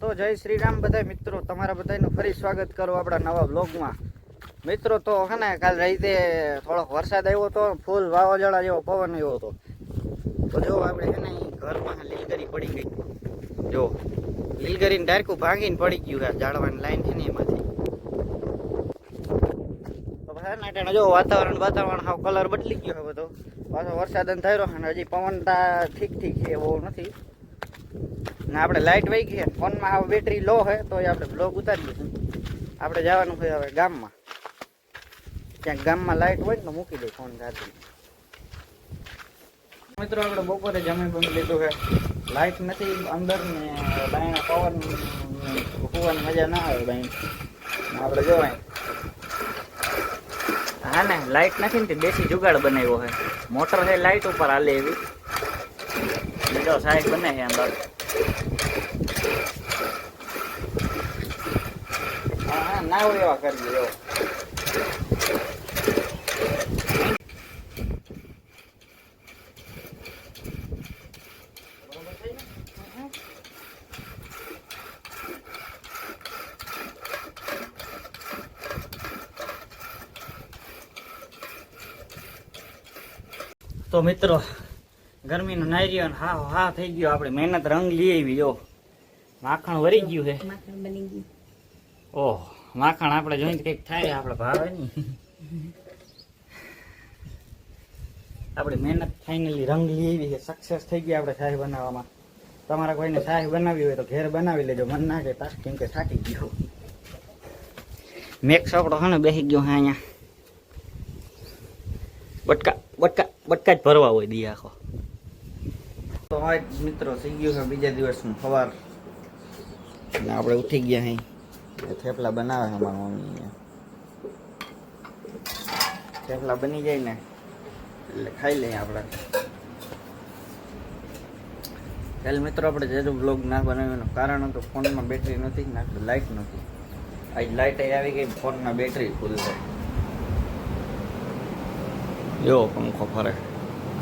તો જય શ્રી રામ બધા મિત્રો. તમારા બધાનું ફરી સ્વાગત કરું આપણા નવા બ્લોગમાં મિત્રો તો હે ને કાલ રાતે થોડોક વરસાદ આવ્યો હતો, ફૂલ વાવાઝોડા જેવો પવન આવ્યો હતો. તો જો આપણે હે ને ઘરમાં લીલગરી પડી ગઈ. જો, લીલગરીને ડાયરેક્ટ ભાંગીને પડી ગયું છે ઝાડવાની લાઈન છે ને એમાંથી. તો જો વાતાવરણ વાતાવરણ હાવ કલર બદલી ગયો હવે તો પાછો વરસાદ થયો અને હજી પવન તા ઠીક ઠીક છે એવો નથી. ને આપણે લાઇટ વહી ગઈ ફોનમાં હવે બેટરી લો છે, તો આપણે બ્લોગ ઉતારી દઈશું આપણે જવાનું છે હવે ગામમાં. ક્યાંક ગામમાં લાઇટ હોય તો મૂકી દે ફોન ચાર્જિંગ મિત્રો, આપણે બપોરે જમી બમી લીધું છે. લાઇટ નથી, અંદર ને બાયણા પવન હોવાની મજા ના આવે બાઈ આપણે જોવાય. હા ને લાઇટ નથી ને બેસી જુગાડ બનાવ્યો છે. મોટર છે લાઇટ ઉપર હાલે એવી. બીજો સાહેબ બને છે અંદર હા હા ના હોય એવા કરજો એવો બરોબર થઈ ને? હમ. તો મિત્રો ગરમીનો નાયરીઓ હા હા થઈ ગયો. આપણે મહેનત રંગ લઈ આવી જો. માખણ વરી ગયું છે માખણ બની ગયું. ઓહ માખણ આપણે જોઈને કંઈક થાય આપણે ભાવે નહીં આપણે મહેનત ફાઇનલી રંગ લઈ આવી છે. સક્સેસ થઈ ગઈ આપણે ચાય બનાવવામાં. તમારા કોઈને ચાય બનાવી હોય તો ઘેર બનાવી લેજો. મન ના કે તાસ કેમ કે થાકી ગયો. મેક છોકરો છે ને બેસી ગયો હા અહીંયા. બટકા બટકા બટકા જ ભરવા હોય દી આખો. તો હવે મિત્રો થઈ ગયું છે બીજા દિવસનું સવાર અને આપણે ઉઠી ગયા અહીં થેપલા બનાવે છે અમારા મમ્મી થેપલા બની જાય ને, એટલે ખાઈ લઈએ આપણે. ચાલ મિત્રો આપણે જેજો બ્લોગ ના બનાવ્યું કારણ હતું ફોનમાં બેટરી નથી, ને આપણે લાઇટ નથી. આજ લાઇટ આવી ગઈ ફોનમાં બેટરી ફૂલ છે. જો પંખો ફરે.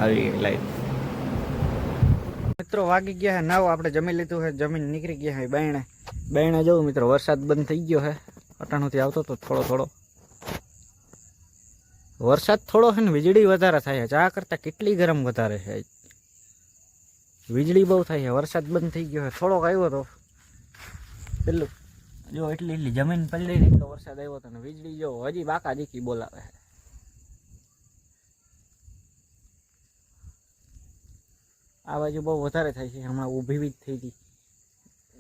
આવી ગઈ લાઈટ મિત્રો વાગી ગયા છે નવ આપણે જમી લીધું છે જમીન નીકળી ગયા છે બાયણે. બાયણે જવું મિત્રો, વરસાદ બંધ થઈ ગયો છે અટાણુંથી આવતો તો થોડો થોડો. વરસાદ થોડો છે ને, વીજળી વધારે થાય છે. ચા કરતાં કેટલી ગરમ વધારે છે વીજળી બહુ થાય છે. વરસાદ બંધ થઈ ગયો છે થોડોક આવ્યો તો. પેલું, જો એટલી એટલી જમીન પલળી તો વરસાદ આવ્યો હતો ને વીજળી જો હજી બાકા દીકી બોલાવે છે આ બાજુ બહુ વધારે થાય છે. હમણાં ઊભી બી થઈ હતી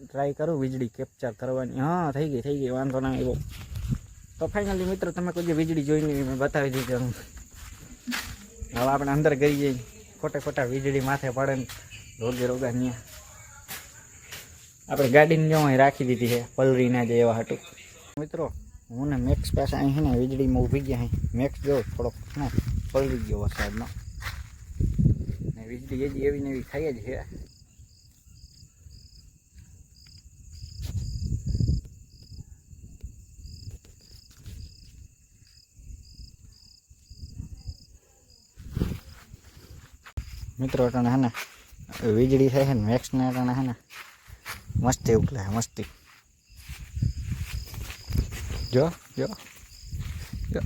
ટ્રાય કરું વીજળી કેપ્ચર કરવાની. હા, થઈ ગઈ થઈ ગઈ, વાંધો ના એવો તો ફાઇનલી મિત્રો, તમે કોઈ વીજળી જોઈને મેં બતાવી દીધી હું હવે આપણે અંદર ગઈ જઈએ ખોટા ખોટા વીજળી માથે પડે ને રોગે રોગા ન્યા. આપણે ગાડીને જો અહીં રાખી દીધી છે, પલરીના જે એવા હતું મિત્રો, હું ને મેક્સ પાસે અહીં છે ને વીજળીમાં ઊભી ગયા અહીં મેક્સ જો થોડોક ને, પલરી ગયો વરસાદનો વીજળી હજી એવી ને એવી થાય જ છે. મિત્રો, અટાણે હે ને વીજળી થાય છે ને મેક્સને અટાણે હે ને, મસ્તી ઉકલે છે મસ્તી. જો જો જો.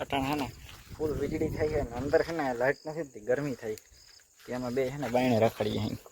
અટાણે હે ને ફૂલ વીજળી થાય છે ને અંદર છે ને લાઇટ નથી થતી ગરમી થાય તેમાં બે છે ને બાયણે રખડીએ અહીં